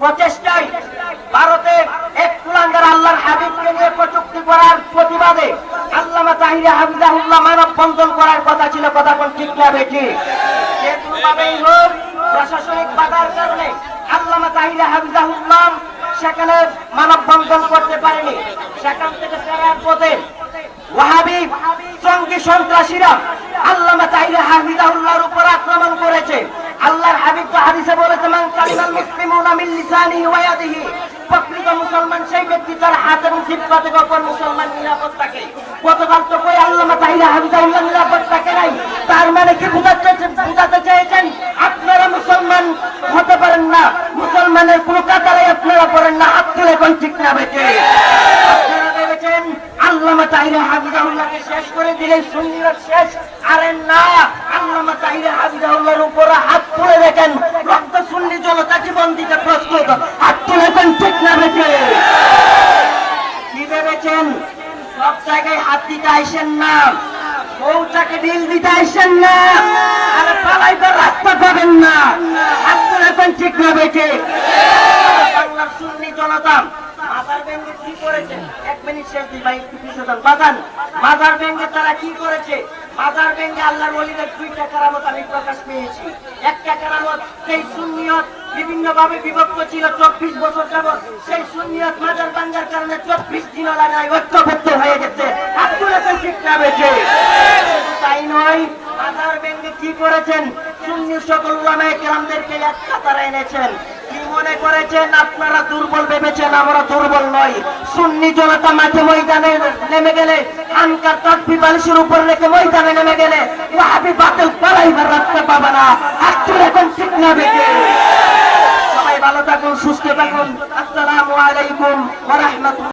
প্রচেষ্টায় ভারতে এক কুলাঙ্গার আল্লাহর হাবিবকে নিয়ে কটুক্তি করার প্রতিবাদে আল্লামা তাহিরা হাবিজাহুল্লাহ মানব বন্ধন করার কথা ছিল, কথা কোন ঠিক না বেঠি? প্রশাসনিক বাধার কারণে আল্লামা তাহিরা হাবিজাহুল্লাহ সেখানে মানব বন্ধন করতে পারেনি। সেখান থেকে ফেরার পথে ওয়াহাবি, জঙ্গি সন্ত্রাসীরা আল্লামা আক্রমণ করেছে আল্লাহর হাবিব তো হাদিসে বলেছে, মান কালিমাল মুসলিমুনা মিন লিসানিহি ওয়া ইয়াদিহি প্রকৃত মুসলমান সেই ব্যক্তি তার হাত এবং জিহ্বা অপর মুসলমান নিরাপদ থাকে। গতকাল তো কই আল্লামা তাইরে হাফিজাহুল্লাহ নিরাপদ থাকে নাই। তার মানে কি বুঝাতে বুঝাতে চেয়েছেন আপনারা মুসলমান হতে পারেন না। মুসলমানের কোনো কাতারে আপনারা পড়েন না। হাত তুলে কোন ঠিক না বেঁচে? আপনারা ভেবেছেন আল্লামা তাহিরে হাবিজাউল্লাহকে শেষ করে দিলে সুন্নিরা শেষ? আরে না আল্লামা তাহিরে হাবিজাউল্লাহর উপরে হাত তুলে দেখেন রক্ত সুন্নি জনতা জীবন দিতে প্রস্তুত হাত ঠিক না বেঁচে কি ভেবেছেন? সব জায়গায় হাত দিতে আইসেন না। বউটাকে ডিল দিতে আইসেন না। আরে পালাইবার রাস্তা পাবেন না। হাত ঠিক না বেঁচে বাংলার সুন্নি জনতা মাজার ব্যাংকে কি করেছে? এক মিনিট শেষ দিই ভাই, একটু ব্যাংকে তারা কি করেছে? মাজার ব্যাংকে আল্লাহর ওলিদের দুইটা কারামত আমি প্রকাশ পেয়েছি। একটা কারামত সেই সুন্নিয়ত বিভিন্ন ভাবে বিভক্ত ছিল চব্বিশ বছর যাবত সেই সুন্নিয়ত মাজার বাঙ্গার কারণে চব্বিশ দিন লাগায় ঐক্যবদ্ধ হয়ে গেছে। আপনারা তো ঠিক না তাই নয় মাজার ব্যাংকে কি করেছেন? সুন্নি সকল উলামায়ে কেরামদেরকে এক কাতারে এনেছেন। আপনারা দুর্বল ভেবেছেন, আমরা দুর্বল নয় সুন্নি জনতা মাঠে ময়দানে নেমে গেলে ভালো থাকুন সুস্থ থাকুন। আসসালামু আলাইকুম ওয়া রাহমাতুল্লাহ।